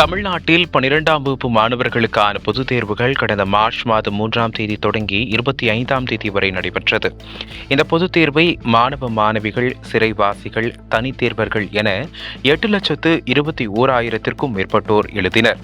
தமிழ்நாட்டில் பனிரெண்டாம் வகுப்பு மாணவர்களுக்கான பொதுத் தேர்வுகள் கடந்த மார்ச் மாதம் மூன்றாம் தேதி தொடங்கி இருபத்தி ஐந்தாம் தேதி வரை நடைபெற்றது. இந்த பொதுத் தேர்வை மாணவ மாணவிகள் சிறைவாசிகள் தனித்தேர்வர்கள் என எட்டு லட்சத்து இருபத்தி ஓராயிரத்திற்கும் மேற்பட்டோர் எழுதினர்.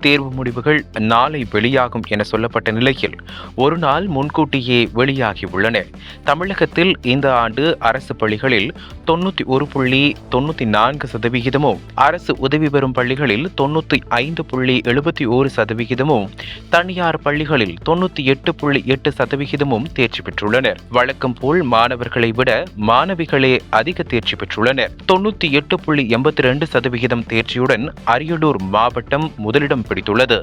தேர்வு முடிவுகள் நாளை வெளியாகும் என சொல்லப்பட்ட நிலையில் ஒரு நாள் முன்கூட்டியே வெளியாகி உள்ளன. தமிழகத்தில் இந்த ஆண்டு அரசு பள்ளிகளில் தொண்ணூற்றி ஒரு புள்ளி தொண்ணூற்றி நான்கு சதவிகிதமும் அரசு உதவி பெறும் பள்ளிகளில் தொண்ணூற்றி ஐந்து புள்ளி எழுபத்தி ஓரு சதவிகிதமும் தனியார் பள்ளிகளில் தொண்ணூற்றி எட்டு புள்ளி எட்டு சதவிகிதமும் தேர்ச்சி பெற்றுள்ளனர். வழக்கம் போல் மாணவர்களை விட மாணவிகளே அதிக தேர்ச்சி பெற்றுள்ளனர். தொண்ணூற்றி எட்டு புள்ளி எண்பத்தி ரெண்டு சதவிகிதம் தேர்ச்சியுடன் அரியலூர் மாவட்டம் முதலிடம் பிடித்துள்ளது.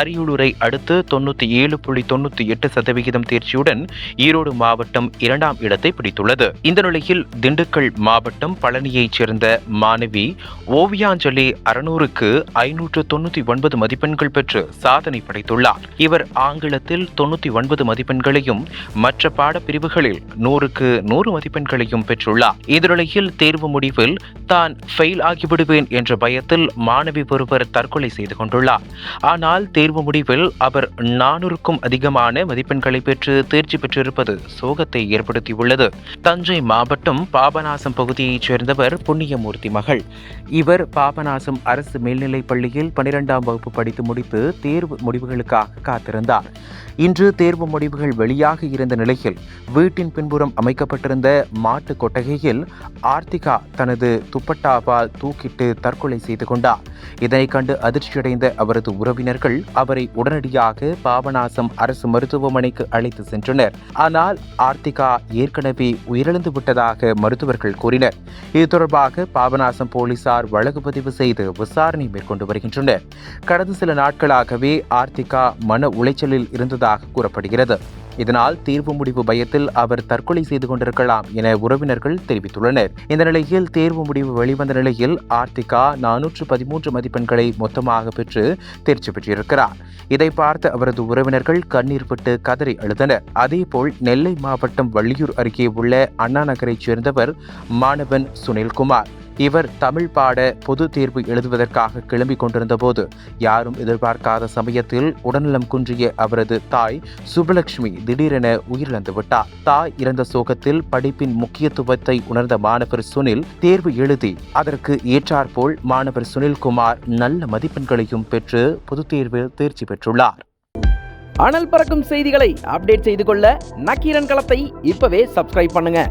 அரியலூரை அடுத்து தொண்ணூற்றி ஏழு புள்ளி தொண்ணூற்றி எட்டு சதவிகிதம் தேர்ச்சியுடன் ஈரோடு மாவட்டம் இரண்டாம் இடத்தை பிடித்துள்ளது. இந்த நிலையில் திண்டுக்கல் மாவட்டம் பழனியைச் சேர்ந்த மாணவி ஓவியாஞ்சலி அறுநூறுக்கு ஐநூற்று தொண்ணூற்றி ஒன்பது மதிப்பெண்கள் பெற்று சாதனை படைத்துள்ளார். இவர் ஆங்கிலத்தில் தொண்ணூற்றி ஒன்பது மதிப்பெண்களையும் மற்ற பாடப்பிரிவுகளில் நூறுக்கு நூறு மதிப்பெண்களையும் பெற்றுள்ளார். இந்த தேர்வு முடிவில் தான் ஃபெயில் ஆகிவிடுவேன் என்ற பயத்தில் மாணவி ஒருவர் தற்கொலை செய்து கொண்டுள்ளார். ஆனால் தேர்வு முடிவில் அவர் நானூறுக்கும் அதிகமான மதிப்பெண்களை பெற்று தேர்ச்சி பெற்றிருப்பது சோகத்தை ஏற்படுத்தியுள்ளது. தஞ்சை மாவட்டம் பாபநாசம் பகுதியைச் சேர்ந்தவர் புண்ணியமூர்த்தி மகள். இவர் பாபநாசம் அரசு மேல்நிலைப் பள்ளியில் பனிரெண்டாம் வகுப்பு படித்து முடித்து தேர்வு முடிவுகளுக்காக காத்திருந்தார். இன்று தேர்வு முடிவுகள் வெளியாக இருந்த நிலையில் வீட்டின் பின்புறம் அமைக்கப்பட்டிருந்த மாட்டு கொட்டகையில் ஆர்த்திகா தனது துப்பட்டாவால் தூக்கிட்டு தற்கொலை செய்து கொண்டார். இதனை கண்டு அதிர்ச்சியடைந்த அவர் அவரது உறவினர்கள் அவரை உடனடியாக பாபநாசம் அரசு மருத்துவமனைக்கு அழைத்து சென்றனர். ஆனால் ஆர்த்திகா ஏற்கனவே உயிரிழந்து விட்டதாக மருத்துவர்கள் கூறினர். இது தொடர்பாக பாபநாசம் போலீசார் வழக்கு பதிவு செய்து விசாரணை மேற்கொண்டு வருகின்றனர். கடந்த சில நாட்களாகவே ஆர்த்திகா மன உளைச்சலில் இருந்ததாக கூறப்படுகிறது. இதனால் தீர்வு முடிவு பயத்தில் அவர் தற்கொலை செய்து கொண்டிருக்கலாம் என உறவினர்கள் தெரிவித்துள்ளனர். இந்த நிலையில் தேர்வு முடிவு வெளிவந்த நிலையில் ஆர்த்திகா நானூற்று பதிமூன்று மதிப்பெண்களை மொத்தமாக பெற்று தேர்ச்சி பெற்றிருக்கிறார். இதை பார்த்த அவரது உறவினர்கள் கண்ணீர் விட்டு கதறி அழுதனர். அதேபோல் நெல்லை மாவட்டம் வள்ளியூர் அருகே உள்ள அண்ணா நகரைச் சேர்ந்தவர் மாணவன் சுனில்குமார். இவர் தமிழ் பாட பொது தேர்வு எழுதுவதற்காக கிளம்பிக் கொண்டிருந்தபோது யாரும் எதிர்பார்க்காத சமயத்தில் உடல்நலம் குன்றிய அவரது தாய் சுபலட்சுமி திடீரென உயிரிழந்து விட்டார். தாய் இறந்த சோகத்தில் படிப்பின் முக்கியத்துவத்தை உணர்ந்த மாணவர் சுனில் தேர்வு எழுதி அதற்கு ஏற்றாற்போல் மாணவர் சுனில்குமார் நல்ல மதிப்பெண்களையும் பெற்று பொதுத் தேர்வில் தேர்ச்சி பெற்றுள்ளார். அனல் பறக்கும் செய்திகளை அப்டேட் செய்து கொள்ள நக்கீரன் களத்தை இப்பவே சப்ஸ்கிரைப் பண்ணுங்க.